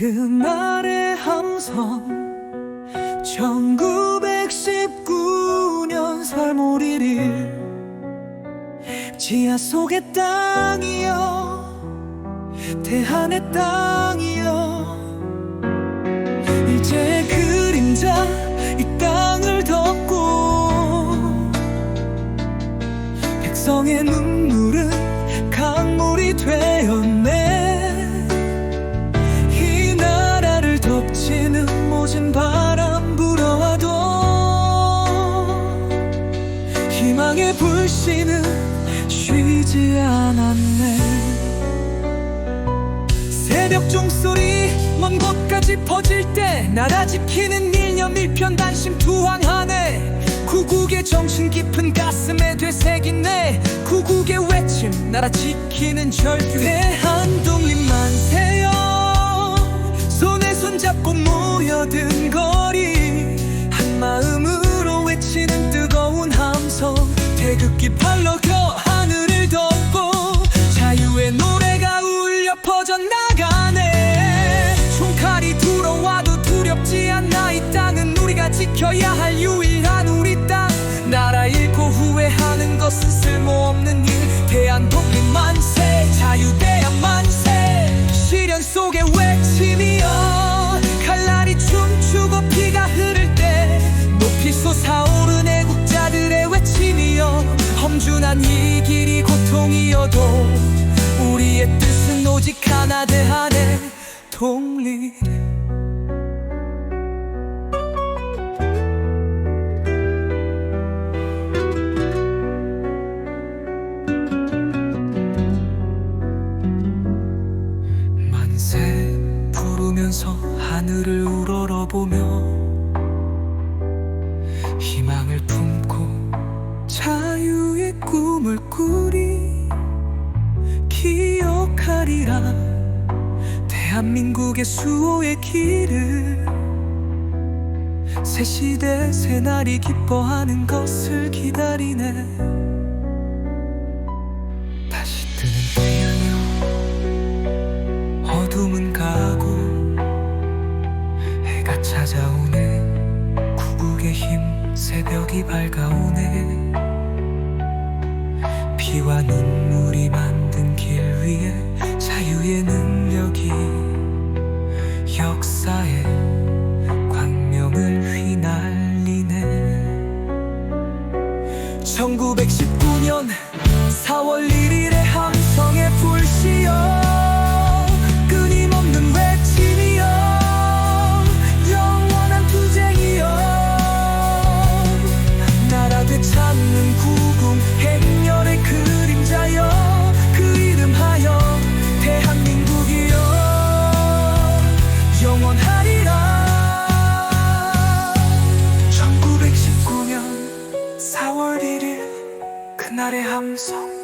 그날의 함성 1919년 3월 1일 지하 속의 땅이여 대한의 땅이여. 이제 쉬지 않았네. 새벽 종소리 먼 곳까지 퍼질 때 나라 지키는 일념 일편 단심 투항하네. 구국의 정신 깊은 가슴에 되새기네 구국의 외침 나라 지키는 절규. 대한독립 만세여 손에 손잡고 모여든 거리. 한 마음으로 외치는 뜨거운 함성. 태극기 팔로 겨 자유의 노래가 울려 퍼져나가네. 총칼이 들어와도 두렵지 않아. 이 땅은 우리가 지켜야 할 유일한 우리 땅. 나라 잃고 후회하는 것은 쓸모없는 일. 대한 독립 만세 자유대한 만세. 시련 속의 외침이여. 칼날이 춤추고 피가 흐를 때 높이 솟아오른 애국자들의 외침이여. 험준한 이 길이 고통이어도 오직 하나 대한의 독립 만세 부르면서 하늘을 우러러보며 희망을 품고 자유의 꿈을 꾸 하리라. 대한민국의 수호의 길을 새 시대 새 날이 기뻐하는 것을 기다리네. 다시 뜨는 태양여 어둠은 가고 해가 찾아오네. 구국의 힘 새벽이 밝아오네. 피와 눈 1919년 4월 1일의 함성의 불씨여 सारे हम संग